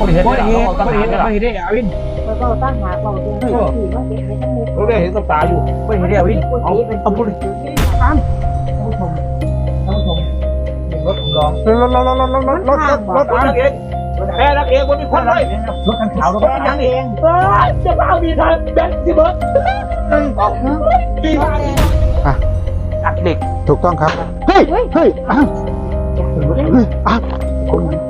บริเห็นบ่ได้ได้หรเฮ็ดอบ่ได้เฮ็ดบ่ได้เฮ็ดได้อวินเราก็ตั้งหาเราตรงนี้ที่ว่าเด็กในทั้งหมดเราได้เห็นกับตาอยู่บ่ได้เฮ็ดได้อวินเอาเอาพูดตามท่านผู้ชมท่านผู้ชมเห็นรถผมลองรถรถรถรถรถรถรถรถนักเองแพ้นักเองวันนี้คนเลยรถคันขาวรถเป็นนังเองจะเอาดีทันแบนสิเบิร์ดดีมากอัดเหล็กถูกต้องครับ เฮ้ย เฮ้ยอ้าวเฮ้ยอ้าวเดี๋ยวเดี๋ยวเดี๋ยวยังยังอะ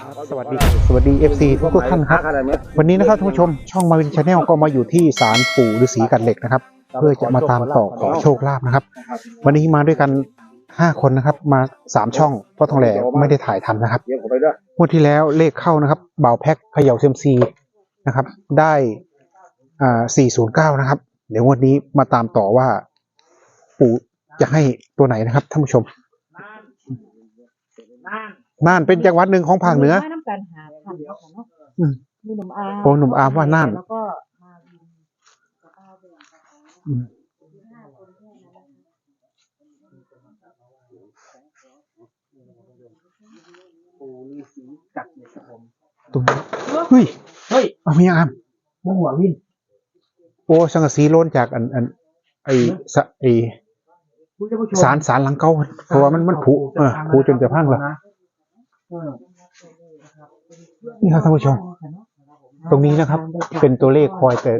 ารถเอารถไปเจ๊งแล้วเจ๊งแล้วเจ๊งแล้วพี่พี่พี่พี่พี่พี่สวัสดีสวัสดี FC ทุกทุกท่านครับ วันนี้นะครับท่านผู้ชมช่องมาวินชาแนลก็มาอยู่ที่ศาลปู่ฤาษีกันเหล็กนะครับ เพื่อจะมาตามต่อขอโชคลาภนะครับ วันนี้มาด้วยกันห้าคนนะครับ มาสามช่องเพราะทองแหล่ไม่ได้ถ่ายทำนะครับเดี๋ยวผมไปด้วยงวดที่แล้วเลขเข้านะครับเบาแพ็คเขย่าเซยมซีนะครับ ได้อ่า409 นะครับ เดี๋ยวงวดนี้มาตามต่อว่า ปู่จะให้ตัวไหนนะครับท่านผู้ชม น่านเป็นจังหวัดหนึ่งของภาคเหนือ น้ำกันหาพันเนาะอืมมีหนุ่มอาโอ้หนุ่มอาร์มว่าน่าน แล้วก็มาวินกับอาเบนอืมห้าคนแค่นั้นนะคะจัดเหล็กครับผมตรงนี้เฮ้ยเฮ้ยเอามีอามหัววินโอ้สังกะสีโล้นจากอันอันไอสะไอผู้ท่านผู้ชมสารสารหลังเก่าเพราะว่ามันมันผุเออผุจนจะพังละเออ นี่ครับท่านผู้ชม ตรงนี้นะครับ เป็นตัวเลขคอยแต่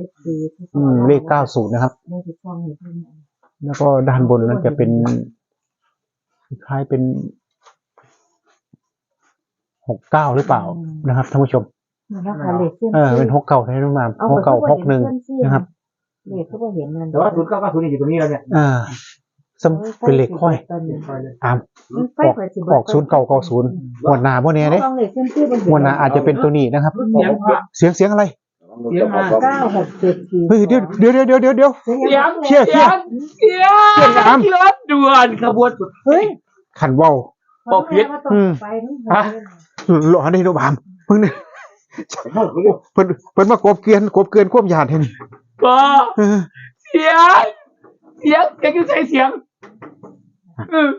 อืมเลข90นะครับได้ติดฟังอยู่ที่นี่แล้วก็ด้านบนนั้นจะเป็นคล้ายเป็น69หรือเปล่านะครับท่านผู้ชมแล้วค่ะเลขเส้นเออเป็น69ใช่ไหมมาม69 61นะครับเลขเขาก็เห็นนั่นแต่ว่าศูนย์เก้าเก้าศูนย์นี่อยู่ตรงนี้แล้วเนี่ยอ่า สมเป็นเลขค่อยอามออกออก0990งวดหน้าบ่แน่เด้ต้องเลขเส้นที่มันงวดหน้าอาจจะเป็นตัวนี้นะครับ เสียงพระเสียงเสียงอะไรเสียงมาเก้าหกเจ็ดสี่เฮ้ยเดี๋ยวเดี๋ยวเดี๋ยวเดี๋ยวเดี๋ยวเดี๋ยวเสียงเสียงเชี่ยเชี่ยเสียงเชี่ยอามรถด่วนขบวนสุดเฮ้ยขันเว้าบอกผิดอืมไปทั้งหมดหล่อได้โนบามเพิ่งเนี่ยเพิ่นเพิ่นมากบเกลียนกบเกลียนควบหยาดเห็นก็เออเสียงเสียงเสียงยังใส่เสียง เออ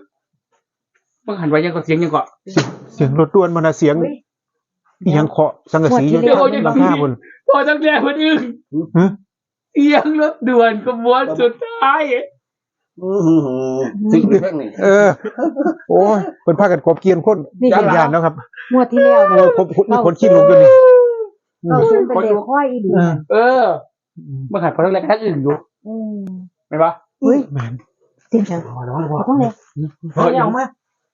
มึงหันไว้ยังก็เสียงยังก็เสียงรถด้วนมันน่ะเสียงอีหยังเคาะสังกะสีอยู่หลังคาบนพอตั้งแต่คนอื่นฮะเสียงรถด่วนขบวนสุดท้ายสิ่งแค่นี้เออ โอ้ยเพิ่นพากันกบเกลียนคนยานยานแล้วครับงวดที่แล้วโอ้ยผมนี่คนขี้ลุกอยู่นี่เราเส้นเป็นเลขค่อยอีดีเออเออมึงหันพอตั้งแต่ทั้งอื่นอยู่อืมไม่ปะเฮ้ยแมน เสียงเขาต้องเลยเฮ้ยเอามา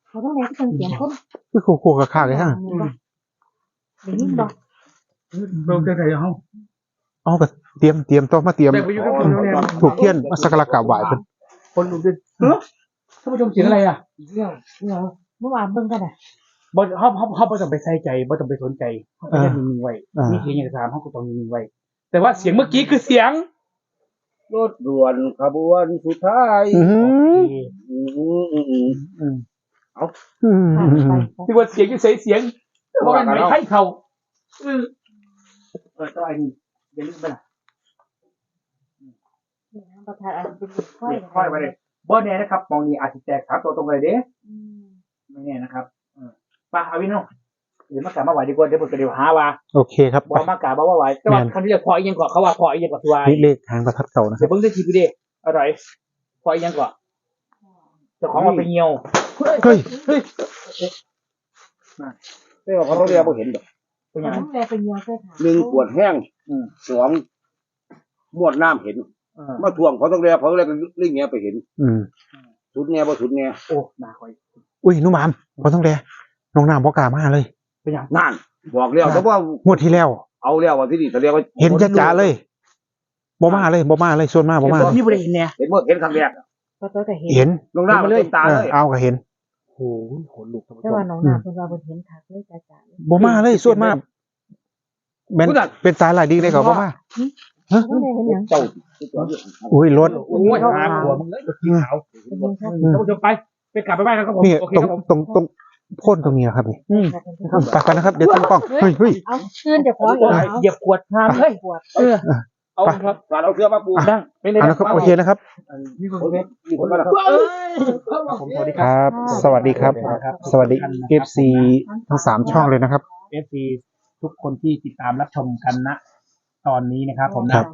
เขาต้องเลยเสียงเสียงคนคือคู่คู่กับข้าเลยฮะได้ยินบ่เราจะไหนเอาเอาก็เตรียมเตรียมต้องมาเตรียมแต่ไปอยู่กับคนเนี่ยถูกเทียนมาสักการะกราบไหว้เพิ่นคนดูดิท่านผู้ชมเสียงอะไรอะเดี๋ยวเดี๋ยวเมื่อวานเบิ่งกันอะบ่เขาเขาเขาบ่ต้องไปใส่ใจบ่ต้องไปสนใจเขาแค่นิ่งๆไว้อ่ามีเสียงอย่างสามเขาก็ต้องนิ่งๆไว้แต่ว่าเสียงเมื่อกี้คือเสียง รถด่วนขบวนสุดท้ายอืมอืมอืมอืมอืมอืมผ่านไปที่ว่าเสียงอยู่เสียเสียงแต่ว่ามันไม่ให้เขาอืมเออตัวไอ้นี่อย่าลืมไปนะประธานอันเป็นค่อยเนี่ยค่อยไปเลยบ่แน่นะครับมองนี่อาจจะแตกสามตัวตรงเลยเด้ไม่แน่นะครับเออไป้าอาวินเนาะ เดี๋ยวมากราบมาไหวดีกว่าเดี๋ยวผมจะเดี๋ยวหาว่าโอเคครับบอกมากราบบอกว่าไหวแต่ว่าคันที่จะพออีกอยังก่อนเขาว่าพออีกอยังก่อนตัวไอ้นี่เลขทางประทัดเก่านะคเดี๋รัยบวเพิ่งได้ทีพีเด้อร่อยพออีกอยังก่อนเจ้าของมาไปเหี่ยวเฮ้ยแต่ว่าเขาต้องเรียกว่าเห็นดอกเป็นยังไง ต้องแลเป็นเยอะใช่ค่ะหนึ่งขวดแห้งอืม สองมวดน้ำเห็นเออมาทวงเขาต้องเรียกเขาเรียกเรื่องเงี้ยไปเห็นอืมสุดเงี้ยบ่สุดเงี้ยโอ้หนาคอยอุ้ยหนุ่มอามพอต้องแดน้องน้ำพอกล้ามาเลย เป็นยังนั่น บอกแล้วแต่ว่างวดที่แล้ว เอาแล้วว่าที่นี่เขาเรียกว่าเห็นจ้าจ๋าเลยบ่มาเลยบ่มาเลยส่วนมากบ่มาเห็นบอกมีประเด็นเนี่ยเห็นเมื่อเห็นครั้งแรกก็ตัวแต่เห็นเห็นลงหน้ามันเต็มตาเอเลอยเอาก็เห็นโอ้โหขนลุกท่านผู้แต่ชมว่าน้องนาเพิ่นว่าเพิ่นเห็นคักเลยจ้าจ้าบ่มาเลยส่วนมากเป็นผู้นั้นเป็นสายหลายดีเลยก็บ่มาไม่ได้เห็นหยังเจ้าอุ้ยรถโอ้ยหาหัวมึงเลยสีขาวเป็นยังครับท่านผู้ชมไปไปกลับไปบ้านกันครับผมนี่โอเคตรงครับผมตรงตรง พ่นตรงนี้นะครับนี่อืมไปกันนะครับ เดี๋ยวตั้งกล้องเฮ้ยเฮ้ยเอาชื่นจะขออีกเอาเหยียบขวดน้ำเฮ้ยปวดเออเอาครับสารเอาเสื้อมาปูดังไปเลยเอาละครับโอเคนะครับมีคนมีคนมาแล้วผมสวัสดีคครับรับ สวัสดีครับ สวัสดี FC ทั้งสามช่องเลยนะครับเอฟซีทุกคนที่ติดตามรับชมกันณตอนนี้นะครับ ผมนะครับ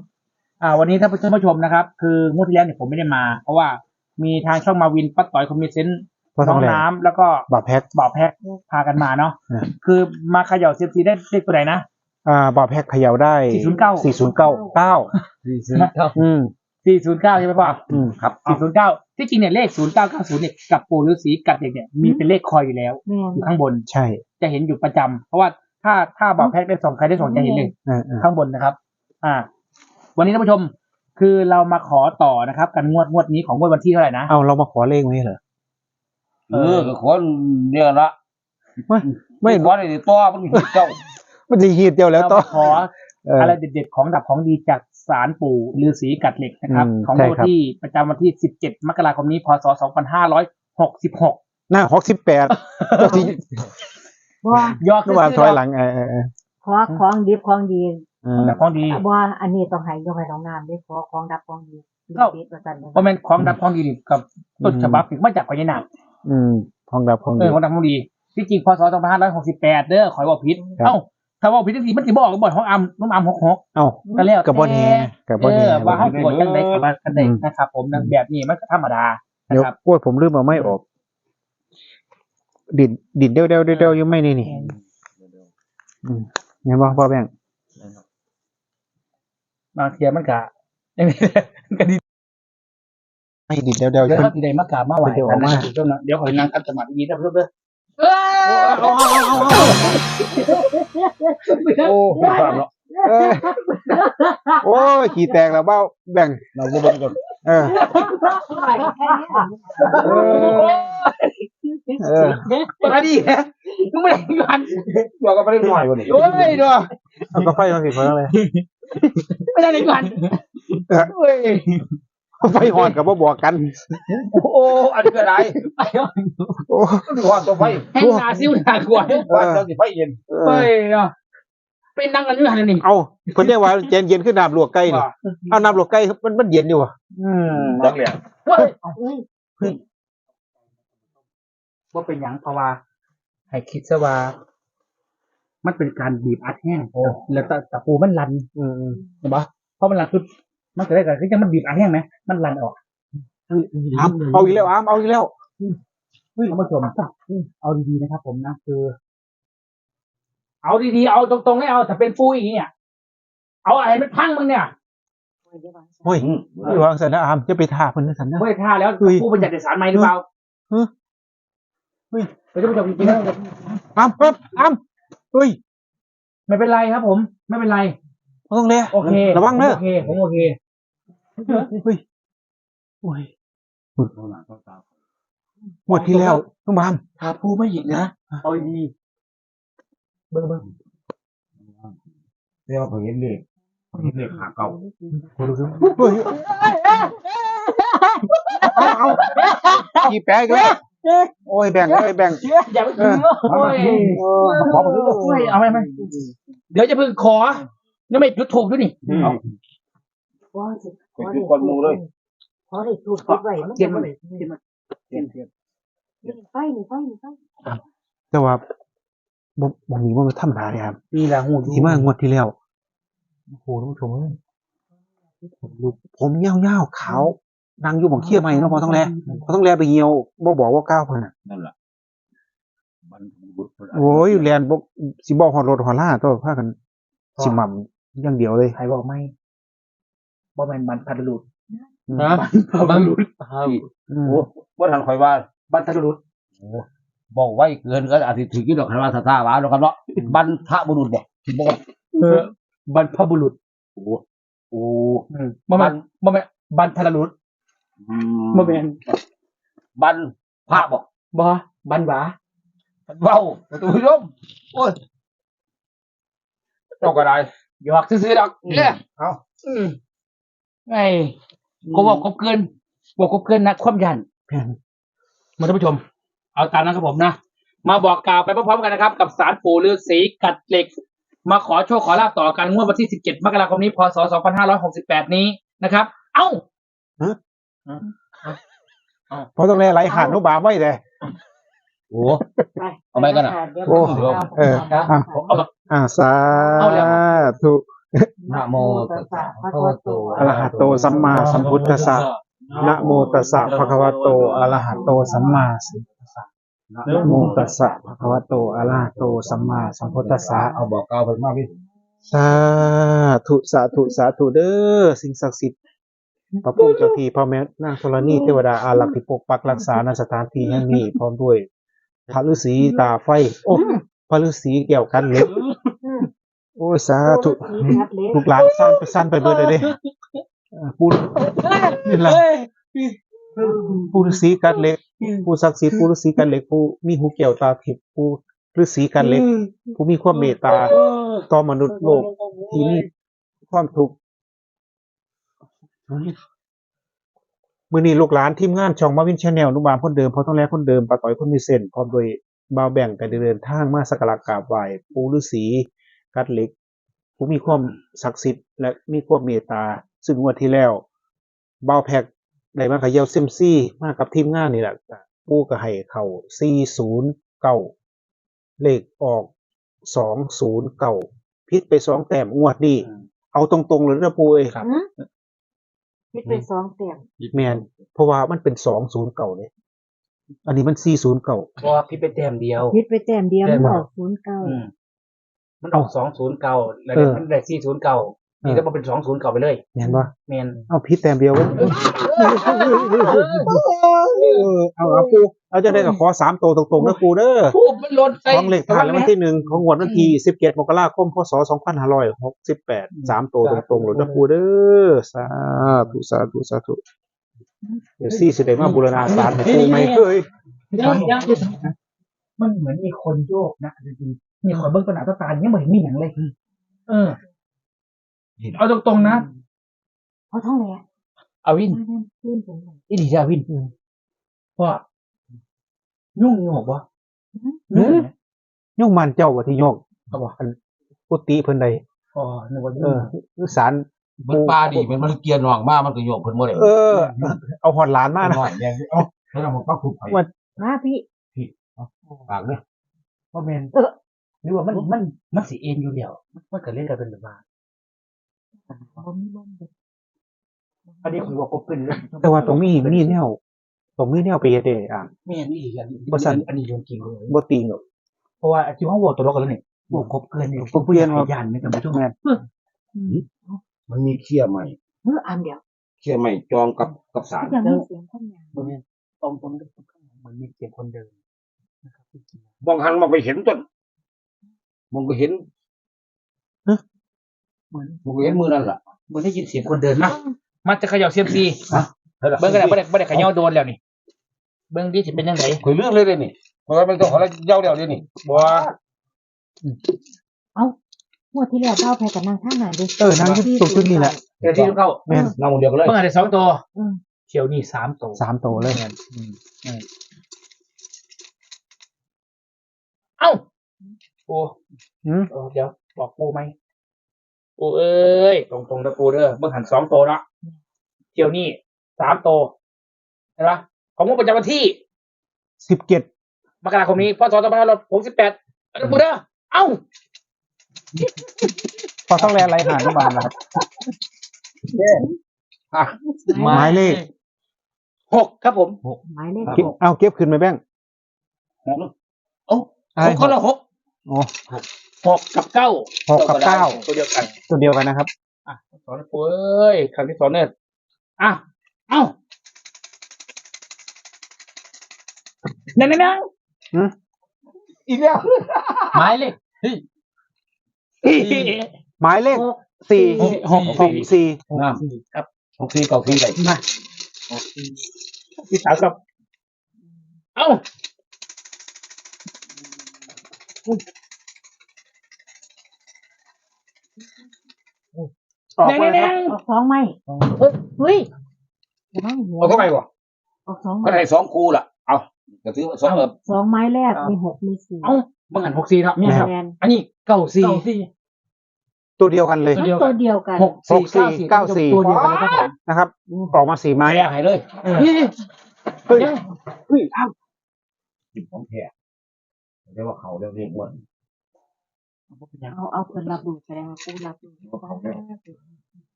อ่า วันนี้ท่านผู้ชมนะครับ คืองวดที่แล้วเนี่ยผมไม่ได้มา เพราะว่ามีทางช่องมาวินป้าต่อยคอมมิเซนต์พ่อท น้อองงแหลน้ำแล้วก็บ่าวแพ็กบ่าวแพ็กพากันมาเนาะอ่าคือมาเขย่าเซียมซีได้เลขตัวไหนนะอ่าบ่าวแพ็กเขย่าได้409 409 9อืมสี่ศูนย์เก้าใช่ไหมพ่ออืมครับสี่ศูนย์เก้าที่จริงเนี่ยเลขศูนย์เก้าเก้าศูนย์เนี่ยกับปู่ฤาษีกัดเด็กเนี่ยมีเป็นเลขคอยอยู่แล้วแม่อยู่ข้างบนใช่ จะเห็นอยู่ประจำเพราะว่าถ้าถ้าบ่าวแพ็กได้สองใครได้สองจะเห็นเลยอ่าอ่าข้างบนนะครับ อ่า วันนี้ท่านผู้ชมคือเรามาขอต่อนะครับกันงวดงวดนี้ของงวดวันที่เท่าไหร่นะ เอาเรามาขอเลขไว้เหรอ เออคนเนี่ยละไม่ไม่ขอในตัวมันเจ้ามันจะฮีดเดียวแล้วเราต่อมาขอเอออะไรเด็ดๆของดับของดีจากศาลปู่ฤาษีกัดเหล็กนะครับอืมของใช่วันครับที่ประจำวันที่ 17 มกราคมนี้ พศ 2566 หน้าหกสิบแปดที่บ่ยอดระหว่างถอยหลังเออเออเออขอของดีของดีเออดับของดีบ่อันนี้ต้องให้ยกให้น้องน้ำได้ขอของดับของดีเอ้าดีประจันเพราะแม่นของดับของดีนี่กับต้นฉบับถึงมาจากพญานาค อืมทองดับทองเอดี อของดับของดีที่จริงพศ2568เด้อขอยบอกผิดครับ เอ้าถ้าบอกผิดจริงๆมันสิบอกก็บอกของอัมน้องอัม66เอ้าก็แล้วกับบอแต่แน่กับบอเอแน่อว่าห้องตรวจจังไดกับว่ากันไดอืมนะครับ ผมนะแบบนี้มันก็ธรรมดานะเดี๋ยวครับ โอ้ยผมลืมเอาไม่ออก ดินดินเดียวเดียวเดียวเดียวยังไม่นี่นี่อืมเห็นบ่พ่อแบงค์ บางเทียมันก็ก็ดี ไม่ดินเดียวเดียวเดี๋ยวขึ้นเขาที่ใดมากราบมาไหวเดี๋ยวกันเอานะมาคุณผู้ชมนะเดี๋ยวขอให้นางคัดสมาธิดีนะเพื่อนเพื่อนโอ้ไม่ฟังหรอกเออโอ้ยขี่แตกแล้วเบ้าแบ่งเราบ่เบิ่งก่อนเออเออเออปกติมึงไม่ได้กันตัวก็ไม่ได้หน่อยวันนี้โอ้ยเนาะเอาก็ไฟมาสิเพิ่งเลยไม่ได้เลยกันโอ้ย ไฟหอนกับบ่บอกกัน โอ้อันนี้ก็ได้ไปเนาะโอ้ต้องมีความตัวไฟแห้งนาซิวหนากว่าว่าเจ้าสิไฟเย็นเอเฮ้อยเนาะเป็นนั่งกันอยู่หันนี่เอาเพิ่นเรียกว่าเย็นเย็นขึ้นน้ำลวกไก่นี่เอาน้ำลวกไก่มันมันเย็นอยู่อะอืมดังเลยเฮ้ยว่าเป็นหยังเพราะว่าให้คิดซะว่า มันเป็นการบีบอัดแห้งโอ้แล้วตะตะปูมันรันอืมอืมเห็นปะเพราะมันรันคือ มันเกิดอะไรกันคือจะมันบีบอัดแห้งไหมมันรันออกอ้ามเอาอีกแล้วอ้ามเอาอีกแล้วเฮ้ยท่านผู้ชมเอาดีๆนะครับ ผมนะคือ เอาดีๆเอาตรงๆให้เอาแต่เป็นปูอย่างนี้อะเอาอะไรมันพังมึงเนี่ยโอ้ยไม่วางสันนะอามจะไปท่าเพิ่นนะสันนะไม่ได้ท่าแล้วเฮ้ยปูเป็นจากเดสารไหมหรือเปล่าเฮ้ยเฮ้ยเฮ้ยท่านผู้ชมจริงๆแล้วอามปั๊บอามเฮ้ยไม่เป็นไรครับ ผม ไม่เป็นไรบ่ต้องเลยโอเคระวังเด้อโอเคผมโอเค เฮ้ยโอ้ยหมดที่แล้วน้องบามถ้าปูไม่หยิบนะเอาดีๆเบิ้งเบิ้งเรียกว่าผมเห็นเลยเห็นเลยขาเก่าเฮ้ยเอาเอาขี่แปะอีกแล้วโอ้ยแบ่งโอ้ยแบ่งอย่าไปถึงโอ้ยขอผมด้วยโอ้ยเอาไหมไหมเดี๋ยวจะพึ่งขอยังไม่จุดถูกด้วยนี่ ขอสิขอเป็นคนมูเลยขอได้ถูกทุกไว้มันเทียจะนบ่มาได้เทียนมาเทียนเทียนไฟนี่ไฟนี่ไฟแต่ว่าบ่บ่มีบ่ธรรมดาเลยครับนี่แหละหูที่มางวดที่แล้วโอ้โหท่านผู้ชมเอ้ยผมยาวๆขาวนั่งอยู่บังเคียใหม่เนาะพอต้องแลพอต้องแลไปเหี่ยวบ่บอกว่าก้าวเพิ่นน่ะนั่นแหละมันบุตรโอ้ยแลนบ่สิบอกฮอดรถฮอดล่าตัวพากันสิหม่ำอย่างเดียวเลยใครบอกไม่ บ่แมนบันพัดลุดอืมบันลุดอืมโอ้ว่าทันคอยว่าบันพัดลุดบอกไว้เกินก็อาจจะถือกินดอกคาราสตาร์วาแล้วกันเนาะบรรพบุรุษบอกบอกเออบันพบุรุษโอ้โอ้บ่แมนบ่แมนบันพัดลุดบ่แมนบรรพระบอกบ่บันหวาเว้าท่านผู้ชมโอ้ยเจ้าก็ได้หยอกซื้อๆดอกเนี่ยเอาอืม ไอ้กูบอกครบเกินบอกครบเกินนะความยันแม่นมาท่านผู้ชม เอาตามนั้นครับผมนะ มาบอกกล่าวไปพร้อมๆกันนะครับ กับสารปู่ฤาษีกัดเหล็ก มาขอโชคขอลาบต่อกันงวดวันที่ 17 มกราคมนี้ พศ 2568 นี้นะครับ เอ้าเพราะต้องได้ไหลหาดนุบามไว้เลยโอ้เอาไหมกันอะเดี๋ยวโอ้าเออนะอะเอามาอ่าสาเอาแล้วธุ นะโมตัสสะภะคะวะโตอะระหะโตสัมมาสัมพุทธัสสะนะโมตัสสะภะคะวะโตอะระหะโตสัมมาสัมพุทธัสสะนะโมตัสสะภะคะวะโตอะระหะโตสัมมาสัมพุทธัสสะเอาบอกกล่าวเพิ่นมาพี่สาธุสาธุสาธุเด้อสิ่งศักดิ์สิทธิ์พระพุทธเจ้าที่พ่อแม่นางธรณีเทวดาอารักษ์ที่ปกปักรักษาณสถานที่แห่งนี้พร้อมด้วยพระฤาษีตาไฟ โอ้พระฤาษีแก้วกันเหล็ก โอ้ยสาธุลูกหลานสั้นไปสั้นไปเบิดเลยเด้เอ่อปูนี่ล่ะปูฤาษีกันเหล็กปูศักดิ์สิทธิ์ปูฤาษีกันเหล็กปูมีหูแก้วตาทิพย์ปูฤาษีกันเหล็ก ผู้มีความเมตตา ต่อมนุษย์โลกที่มีความทุกข์มือนี้ลูกหลานทีมงานช่องมาวินชาแนลนุบามคนเดิมพอต้องแลคนเดิมปาต่อยคนมีเส้นพร้อมโดยบ่าวแบ่งกันเดินทางมาสักการะกราบไหว้ปู่ฤาษี กัดเหล็ก ผู้มีความศักดิ์สิทธิ์และมีความเมตตา ซึ่งงวดที่แล้วบ่าวแพกได้มาเขย่าเซยมซี่มากับทีมงานนี่แหละก็ปู่ก็ให้เข้า409เลขออก209พิษไปสองแต้มงวดนี้เอาตรงๆเลยนะปูเอ้ยครับคิดเป็นสองเตียงแมนเพราะว่ามันเป็นสองศูนย์เก่าเลยอันนี้มันสี่ศูนย์เก่าเพราะว่าพี่ไปแต้มเดียวคิดไปแต้มเดียวแต้มันมออกศูนย์เก้าอื มมันออกสองศูนย์เก่าแล้วเดี๋ยวมันได้สี่ศูนย์เก่านี่ก็มาเป็นสองศูนย์เก่าไปเลยแมนว่าเมนเอาพิษแต้มเดียวเว้ยเอาเอาปูเอาจะได้กับขอสามตัวตรงๆนะปูเด้อผู้มันหล่นใส่ของเลขผ่านแล้ววันที่หนึ่งของงวดวันที่สิบเจ็ดมกราคมพศสองพันห้าร้อยหกสิบแปดสามตัวตรงๆเลยนะปูเด้อสาธุสาธุสาธุเดี๋ยวซี่สิได้มาบูรณาศาสตร์ให้ปูไหมเฮ้ยเดี๋ยวเดี๋ยวเดี๋ยวมันเหมือนมีคนโยกนะจริง ๆมีคนเบิ้งตัวหนาตัวตาเนี่ยเหมือนมีอย่างเลยเออ เอาตรงๆนะเพราะท้องแหล่เอาวินขึ้นผมเลยอีดีจ้าวินเพราะยุ่งอยู่บ่หืมยุ่งมันเจ้าว่าที่โยกเขาบอกกุฏิเพิ่นใดอ๋อนึกว่าเอยุ่งอสารมันปลาดิมันมันเกียร์หนองมามันก็โยกเพิ่นบ่ได้เออ เอาหอดหลานมานะหน่อยแดงเอ้าแล้วเราก็คุกไปมาพี่ปากเด้อว่าเมนเออ หรือว่ามันมันมันสีเอ็นอยู่เดียวมันเกิดเล่นกันเป็นแบบว่าบ่มีบ่มีอันนี้ผมบอกก็เป็นเรื่องแต่ว่าตรงนี้มีแนวตรงนี้แนวไปเฮ็ดเด้อะไม่อันนี้อีกอันนี้บ่สั่นอันนี้โยนจริงเลยบ่ติงหรอกเพราะว่าที่ห้องวัวตัวล็อกกันแล้วนี่บวกครบเกินเนี่ยครบเกินครับยันไม่แต่ไม่ช่วงแม่นมันมีเขี้ยใหม่เมื่ออันเดียวเขี้ยใหม่จองกับกับสารยังมีเสียงคนอย่างตรงนี้ตรงตรงนี้เหมือนมีเสียงคนเดินนะครับจริงมองหันมองไปเห็นต้น มองก็เห็นๆเหมือนมองก็เห็นมือนั่นล่ะเหมือนได้ยินเสียงคนเดินมามันจะเขย่าเซียมซีเฮ้ยล่ะเบิ้งกันได้ไม่ได้ไม่ได้เขย่าโดนแล้วนี่ เบิ้งดิจะเป็นยังไงคุยเรื่องเลยเลยนี่เพราะว่ามันต้องขอแล้วเย้าเดียวเลยนี่บัวงวดที่แล้วเจ้าแพ้กับนางข้างไหนดิเออนั่งอยู่ตรงจุดนี้แหละเดี๋ยวที่เข้าแม่นนั่งคนเดียวกันเลยเบิ้งอะไรสองตัวอืมเชียวนี่สามตัวสามโตวเลยเอ้า ปูอืมเออเดี๋ยวบอกปูไหมปูเอ้ยตรงตรงๆนะปูเด้อเบิ้งหันสองตัวละเชียวนี่สามตัวเห็นปะของมุกประจำวันที่สิบเจ็ดมกราคมนี้พศสองพันห้าร้อยหกสิบแปดนะปูเด้อเอ้าพอต้องแลไรหานุบาลนะครับอะหมายเลขหกครับผมหมายเลขเก็บเอาเก็บขึ้นไหมแบงค์โอ้อะไรหกคนละหก โอ้หกกับเก้าหกกับเก้าตัวเดียวกันตัวเดียวกันนะครับ อะสอนปูเอ้ยคำที่สอนเนี่ยอะเอ้านั่นนั่นนั่นหืมอีกแล้วหมายเลขหมายเลขหกสี่หกหกหกสี่น้ครับำหกสี่เก้าสี่ไปมาพี่สาวกับ เอ้า ออกแดงมาแดครับงออกสองไม้เฮ้ยระวังหัวเอาเข้าไปบ่ออกสองก็ไม้ได้สองคู่ล่ะ เอาก็ถือว่าสองเออสองไม้แรกมีหกมีสี่เอ้าบังหันหกสี่เนาะแมครับนอันนี้เก้าสี่ ตัวเดียวกันเลยมัน ตัวเดียวกันหกสี่เก้าสี่หกสี่ตัวเดียวกันเลยครับผมนะครับออกมาสี่ไม้มาแย่ให้เลยเออ นี่เฮ้ยเฮ้ยอ้าวจิบของแท้ เรียกว่าเขาเรียกเรียกว่าเอาเอาเพิ่นรับดูแสดงว่าผู้รับดู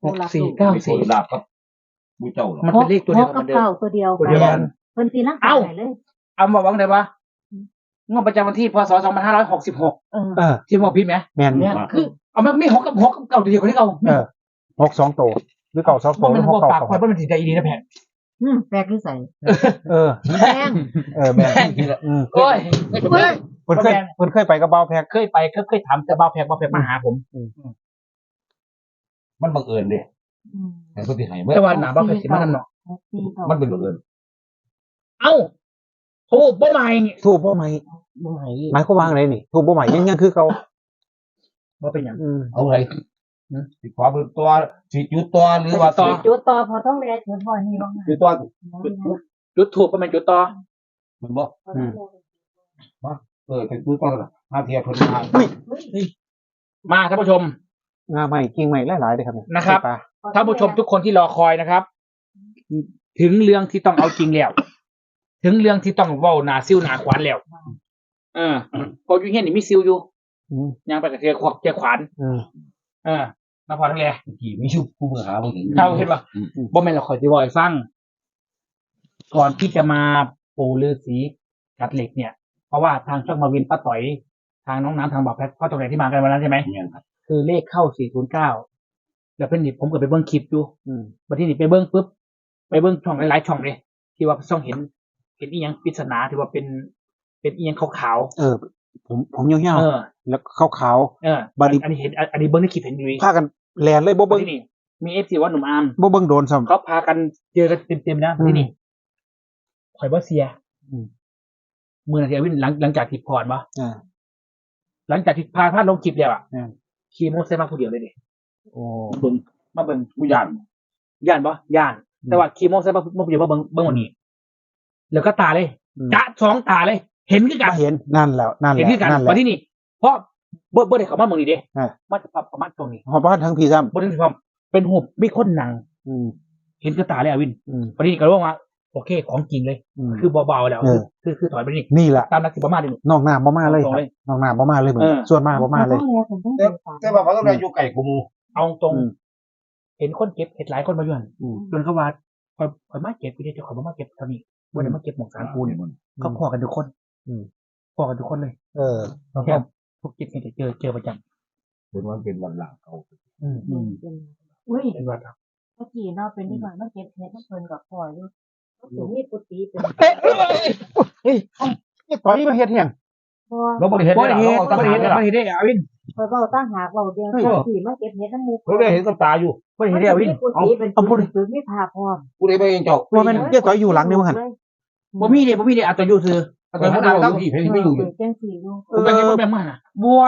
หกสี่เก้าไม่สสี่วยลาบครับผู้เจ้าหรอมันเป็นเลขตัวเดียวกันเก้าตัวเดียวตัวกัเดียวกันเพิ่นตีลังกาเอาไหนเลย เอามาวังได้ปะงวดประจำวันที่พศสองพันห้าร้อยหกสิบหกเออที่บอกผิดไหมแมนเนี่ยคือ เอามันไม่หกกับหกกับเก้าตัวเดียวกันที่เก่าเออหกสองตัวหรือเก่าสองตัวมันหรืนอหหักวเก่าปากคอยเพราะมันติดใจอีดีนะแพนแปลกนิสัยเออแดงเออแมนแพงอืมโอ้ย เพิ่นเคยเพิ่นเคยไปกับเบาแพกเคยไปเคยเคยถามแต่บ้าแพงบ้าแพงมาหาผมมันบังเอิญดิอืมแต่คนที่ให้เมื่อแต่ว่าหนาบ้าแพงสิมานั่นเนาะหกสี่เก้ามันเป็นบังเอิญเอ้าโอ้บ่ใหม่ทูบบ่ใหม่บ่ใหม่หมายความว่าไงนี่ทูบบ่ใหม่ยังยังคือเก่าบ่เป็นอย่างอืมเอาไงสิขอเป็นตัวสิจุดตัวหรือว่าต่อจุดต่อพอต้องแลจุดบ่อยนี่บ้างนะจุดตัวจุดถูกก็เป็นจุดต่อมันบอกพอต้องแล เออเป็นจุดตัวละห้าเทียบเพิ่นมามาท่านผู้ชมงาใหม่กิ่งใหม่หลายๆเลยครับนะครับปลาท่านผู้ชมทุกคนที่รอคอยนะครับ ถึงเรื่องที่ต้องเอาจริงแล้ว ถึงเรื่องที่ต้องเว้าหนาซิวหนาขวานแล้วเออเพออยู่เฮียนี่มีซิวอยู่อืมยังไปกับเทียขวบเทียขวานอืมเออมาพอทั้งแลกี่ไม่ชุบผู้มือหาบ่ถึงเข้าเห็นปะบ่แม่นเราคอยที่วอยฟังก่อนที่จะมาปูลือสีกัดเหล็กเนี่ยเพ ราะว่าทางช่องมาวินป้าต่อย ทางน้องน้ำทางบอกแพทพ่อตรงไหนที่มากันวันนั้นใช่ไหมเนี่ยครับคือเลขเข้า409แล้วเป็นนิดผมก็ไปเบิ้งคลิปอยู่อืมบัดที่นี่ไปเบิ้งปุ๊บไปเบิ้งช่องหลายๆช่องเลยที่ว่าช่องเห็น เห็นอีหยังปริศนาที่ว่าเป็น เป็นอีหยังขาวเออ ผมผมยาวๆเออๆแล้วขาวเออบัดนี้อันนี้เห็นอันนี้เบิ้งในคลิปเห็นอยู่ๆพากันแลนเลยบ่บัเบิ่ดงที่นี่มีเอฟซีว่าหนุ่มอาร์มบ่เบิ่งโดนซ้ำเขาพากันเจอกันเต็มๆนะอืมที่นี่ข่อยบ่เสียอื มมือนาทีวินหลังหลังจากที่พรปะอ่าหลังจากที่พาพาดลงคลิปแล้วอะอืมขี่มอเตอร์ไซค์มาผู้เดียวเลยดิโอ้เบิ่งมาเบิ่งผู้ย่านย่านปะย่านอืมแต่ว่าขี่มอเตอร์ไซค์มามาผู้เดียวมาเบิ่งเบิ่งวันนี้แล้วก็ตาเลยอืมกะสองตาเลย เห็นคือกันเห็นนั่นแล้วนั่นแหเห็นละคือกันนั่นแหมาละที่นี่ เพราะเบิ่งเบิ่งได้เขามาเมืองนี้เด้อ่ามาจะประมาณตรงนี้หอบบ้านทั้งพี่ซ้ำบ่ได้ความเป็นหุบมีคนนั่งอืมเห็นคือตาเลยอะวินอืมวันนี้ก็รู้ว่า โอเค ของจริงเลยอืมคือเบาๆแล้วเออคือคือถอยไปนี่นี่แหละตามนักสิบประมาณนี้นอกหน้าบ่มาเลยตรงครับเลยนอกหน้าบ่มาเลยเหมือนเออส่วนมากบ่มาเลยพอต้องแลผมต้องเดินตามแต่ว่าเขาต้องได้อยู่ไก่กูมูเอาตรงอืมเห็นคนเก็บเห็นหลายคนมาอยู่หันอืมจนเขาว่าคอยคอยมาเก็บไปเดี๋ยวคอยมาเก็บเท่านี้วันนี้มาเก็บหมองสารปูนเขาพอกันทุกคนอืมพอกันทุกคนเลย เออแค่ทุกเก็บเนี่ยเจอเจอประจเป็นวันเป็นวันหลังเขาำอืมอืมอุ้ยเป็นว่าครับเมื่อกี้เนาะเป็นที่ก่อนเมื่อกี้เฮ็ดมันเพิ่นกับพ่ออยู่ก็ สมีกุฏิเป็นเฮ้ยนี่ต่อยมาเฮ็ดเฮียงพ่อแล้วบริเห็นบ่ได้ได้หรเห็นบ่ได้เห็นบ่ได้เห็นได้อาวินเว้าตั้งหากเว้าเดียวขี่มาเก็บเฮ็ดน้ำมูกเขาได้เห็นกับตาอยู่บ่ได้เห็นได้อาวินกุฏิเป็นกุฏิฝึกมีพาพร้อมผู้ใดไปเองเจ้าว่ามันเรียกต่อยอยู่หลังนี่มั้งหั่นบ่มีเด้บ่มีเด้อาจจะอยู่ซื่อแต่ผู้ใดอยู่ที่เพชรไม่อยู่อยู่จังสี่อยู่ผมไปเห็นบ่แม่งมาน่ะบัว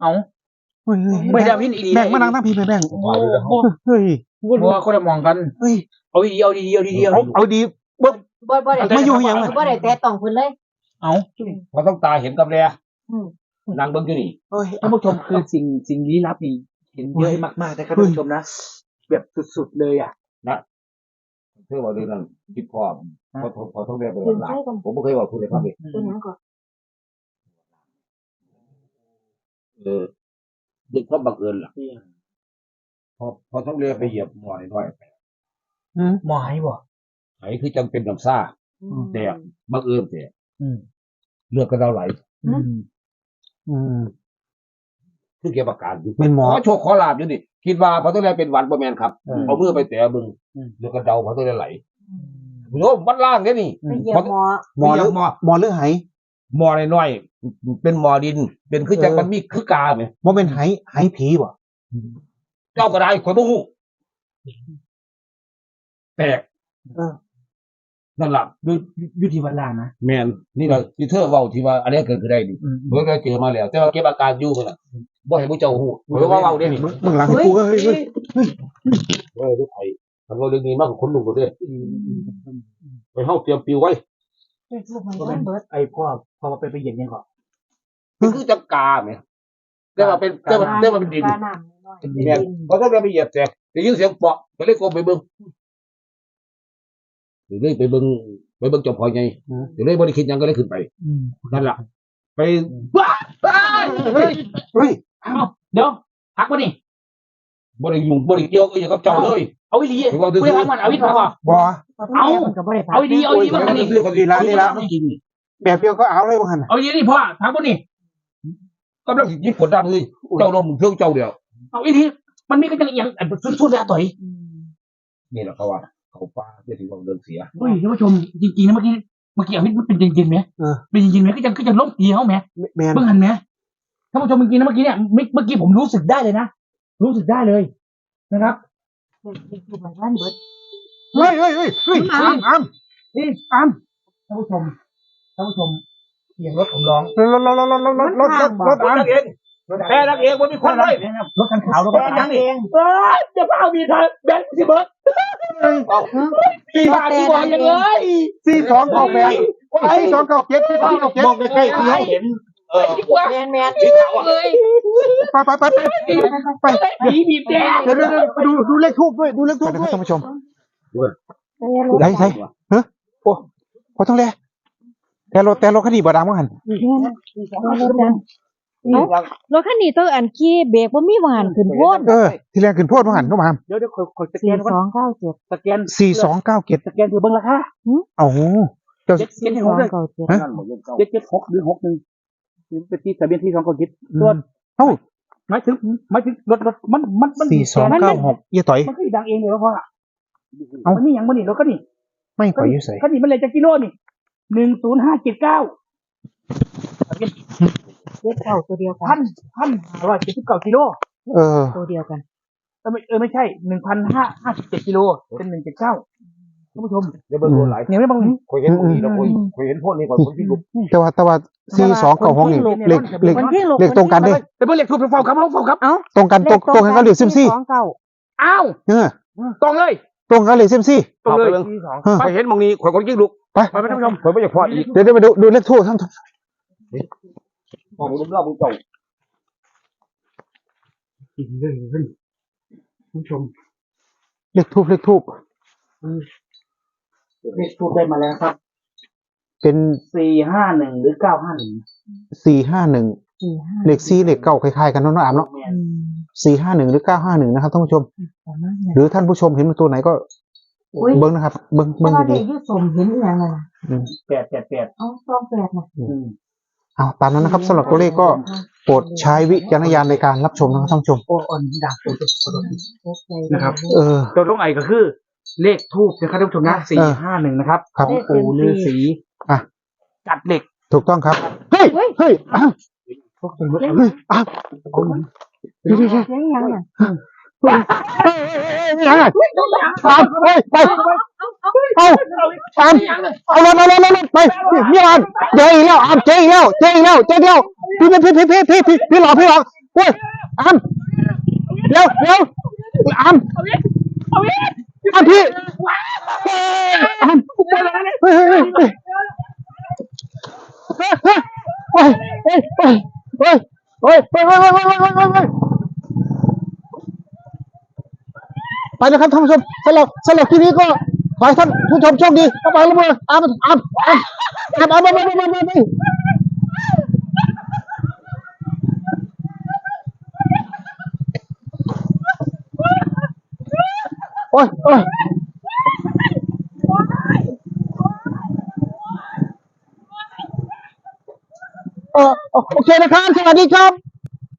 เอา เฮ้ยเฮ้ยไม่ได้อาวินอีหลีแบ่งมานั่งทั้งพี่ไปแบ่งโอ้โหเฮ้ยบัวคนละมองกันเฮ้ยเอาดีๆเอาดีๆเอาดีๆเอาเอาดีเอาดีเบิ่งบ่บ่ได้มาอยู่อีหยังล่ะบ่ได้แตะต้องเพิ่นเลยๆเอาเขาต้องตาเห็นกับแลอืมนางเบิ้งอยู่นี่เฮ้ยท่านผู้ชมคือสิ่งสิ่งลี้ลับนี่เห็นเยอะมากๆนะครับท่านผู้ชมนะแบบสุดๆเลยอะเพื่อว่าเรื่องนั้นคิดพร้อมพอพอต้องได้เป็นถึวันงหลังใช้กันผมไม่เคยว่าผู้ใดครับเป็นหยังก่อนเออ ดึกก็บังเอิญล่ะพอพอต้องเรียไปเหยียบหน่อยหน่อยอืมหมายบ่ไหนคือจังเป็นน้ำซ่าแตกบังเอิญแต่อืมเลือดก็เราไหลอืมอืมคือเก็บอาการอยู่เป็นหมอขอโชคขอลาบอยู่นี่คิดว่าพอต้องเรียเป็นหวันบ่แมนครับเออเอามือไปแตะบึงเลือดก็เดาพอต้องเรียไหลโน้มวัดล่างเนี่ยนี่ไปเหยียบหมอหมอหรือหมอหมอหรือไหหมอน้อยๆ เป็นหมอดิน เป็นคือจังมันมีคือกาไหมบ่เป็นไหไหผีบ่เจ้าก็ได้ข่อยบ่ฮู้แปลกเออนั่นล่ะดูอยู่ที่วัดลางนะแมนนี่เราที่เธอเว้าที่ว่าอันนี้เกิดขึ้นได้ดิอืมเมื่อเราเจอมาแล้ว แต่ว่าเก็บอาการอยู่กันล่ะบ่ให้ผู้เจ้าหูเพราะว่าเว้าได้นี่มึงหลังให้กูเฮ้ยเฮ้ยเออทุกไอ้ทำเราเรื่องนี้มากกว่าคนลุงตัวเด้ไปเฮาเตรียมปิวไว้เด็กลูกมันบ้านเบิดไอ้พ่อพอมาเป็นไปเย็นยังก่อน มันคือจังกาแม่แต่ว่าเป็นแต่ว่าแต่ว่าเป็นดินปลาน้ำน้อยๆแม่นเพราะถ้าเราไปเหยียบแตกได้ยินเสียงเปาะก็เลยกลมไปเบิ่งก็เลยไปเบิ่งไปเบิ่งเจอมพอไงก็เลยบ่ได้คิดหยังก็เลยขึ้นไปอืมนั่นล่ะไปว้าเฮ้ยเฮ้ยเดี๋ยวพักวะนี่บ่ได้ยุ่งบ่ได้เกี่ยวกับหยังกับเจ้าเลยเอาวิธีไปว่าคุยพักมันเอาวิธีพักก่อนบอเอาเอาดีๆเอาดีๆมัมานนี่คือคนดีละนี่ละมันกินแบบเดียวก็เอาเลยว่าหันน่ะเอาดีนี่พ่อพักวะนี่ กำลังสิยิบผลดำเลยเจ้านมเพิ่งเจ้าเดียวเอาวิธีมันมีก็ยังอย่างสุดๆเลยอะต่อยนี่แหละเขาว่าเขาปลาเพื่อที่ว่าเดินเสียเฮ้ยท่านผู้ชมจริงๆนะเมื่อกี้เมื่อกี้เอาวิธีมันเป็นจริงๆไหมเป็นจริงๆไหมก็ยังก็ยังล้มตีเขาไหมแมนเพิ่งหันไหมท่านผู้ชมจริงๆนะเมื่อกี้เนี่ยเมื่อเมื่อกี้ผมรู้สึกได้เลยนะรู้สึกได้เลยนะครับเด็กลูกมันบ้านเบิดเฮ้ยเฮ้ยเฮ้ยเฮ้ยอ้ามอ้ามนี่อ้ามท่านผู้ชมท่านผู้ชม เสียงรถผมร้องรถรถรถรถรถรถรถรถรถอ้ามนักเองแค่นักเองมันมีคนเลยรถคันขาวรถแม่คันนัขาวงเองเอ้ยจะเฝ้ามีทางแบงค์สิเบิร์ดพี่บ้าพี่บอยยังเลยสี่สองเก้าแปดสี่สองเก้าเจ็ดสี่สองเก้าเจ็ดมองใกล้ๆที่เขาเห็นเออแมนแมนสีขาวอะเลยไปไปไปไปไปผีบีบแดงเดี๋ยวเดี๋ยวดูดูเลขทูบด้วยดูเลขทูบด้วยท่านผู้ชมไหนไหนพอต้องเลย แต่รถแต่รถคันนี้บ่ดังมั้งหันรถคันนี้ต้องอันขี้เบรกว่ามีหวานขึ้นโพดเออที่แรกขึ้นโพดมั้งหันเข้ามาเดี๋ยวเดี๋ยวกดสแกสี่นก่อนสองเก้าเจ็ดสแกนสี่สองเก้าเจ็ดสแกนดูเบิ้งราคาโอ้โหเจ้าเจ็ดสี่เจ็ดสหอกงเลยเก้าเจ็ดฮะเจ็ดเจ็ดหกหรือหกหนึ่งเป็นที่ทะเบียนที่สองคนคิดส่วนเอ้าหมายถึงหมายถึงรถรถมันมันมันสี่สองเก้าหกเยี่ยต่อยมันคือดังเองเลยว่าพ่อเอ้ามันนี่ยังมันนี่รถก็นี่ไม่ปล่อยอยุ่ใส่ก็นี่มันเลยจากกิโลนี่ หนึ่งศูนย์ห้าเจ็ดเก้าเลขเก้าตัวเดียวกัพันนพันห้าร้อยเจ็ดสิบเก้ากิโลเออ ตัวเดียวกัน เออไม่เออไม่ใช่หนึ่งพันห้าห้าสิบเจ็ดกิโลเป็นหนึ่งเจ็ดเก้าท่านผู้ชมเดี๋ยวเบิ่งคนหลายเนี่ยไม่บังนี้ คอยเห็นพวกนี้แล้วคอยคอยเห็นพวกนี้ก่อนคนที่ลุกแต่ว่าแต่ว่าสี่สองเก้าหกนี่เลขเลขคนที่ลงเลขตรงกันเด้แต่เพื่อนเลขถูกเฝ้าครับเฝ้าครับตรงกันตรงตรงกันก็เลขซิมซี่สองเก้าอ้าว เออตรงเลย ตรงกันเลขซิมซี่ ตรงเลยเอาไปเบิ่งที่สองเออคอยเห็นมองนี้คอยคนยิ่งลุกไปไปไปท่านผู้ชมคอยไม่อยากพออีกเดี๋ยวเดี๋ยวมาดูดูเลขทูบทั้งมองรอบๆมึงเจ้าผู้ชมเลขทูบเลขทูบเลขทูบได้มาแล้วครับเป็นสี่ห้าหนึ่งหรือเก้าห้าหนึ่งสี่ห้าหนึ่งสี่ห้าเลขสี่เลขเก้าคล้ายๆกันเนาะน้องอามเนาะอืมสี่ห้าหนึ่งหรือเก้าห้าหนึ่งนะครับท่านผู้ชมประมาณนั้น หรือท่านผู้ชมเห็นเป็นตัวไหนก็อุ้ยเบิ้งนะครับ เบิ้งเพราะเบิ้งว่าดีเด็กยืดสมเห็นอย่างไรแปดแปดแปดเอาซองแปดนะๆเอาตามนั้นนะครับสำหรับตัวเลขก็โปรดใช้วิจารณญาณในการรับชมนะครับท่านผู้ชมโอ้อ่อนดังนะครับเออตัวลงไอก็คือ เลขทูบนะครับท่านผู้ชมนะสี่ห้าหนึ่งนะครับครับของปู่ฤาษีอะจัดเหล็กถูกต้องครับเฮ้ยเฮ้ยอ้าวพวกเป็นรถเฮ้ยอ้าวเดี๋ยวเดี๋ยวเดี๋ยวเสียงยังน่ะเฮ้ยเฮ้ยเฮ้ ยยังไงอ้าวเฮ้ยไปเอาอามเอารถเอารถเอารถไปพี่อามเจออีกแล้วอามเจออีกแล้วเจออีกแล้วเจออีกแล้วพี่พี่พี่พี่พี่พี่พี่หลอกพี่หลอกเฮ้ยอามเดี๋ยวเดี๋ยวอามอามพี่อามเฮ้ยเฮ้ยเฮ้ยเฮ้ยเฮ้ยเฮ้ยเฮ้ยเฮ้ยเฮ้ยเฮ้ย นะครับท่านผู้ชมสำหรับสำหรับที่นี้ก็ขอให้ท่านผู้ชมโชคดีเข้าไปแล้วมืออามอามอามอามอามอามอามอามอามโอ้ยโอ้ยเออโอเคนะครับสวัสดีครับ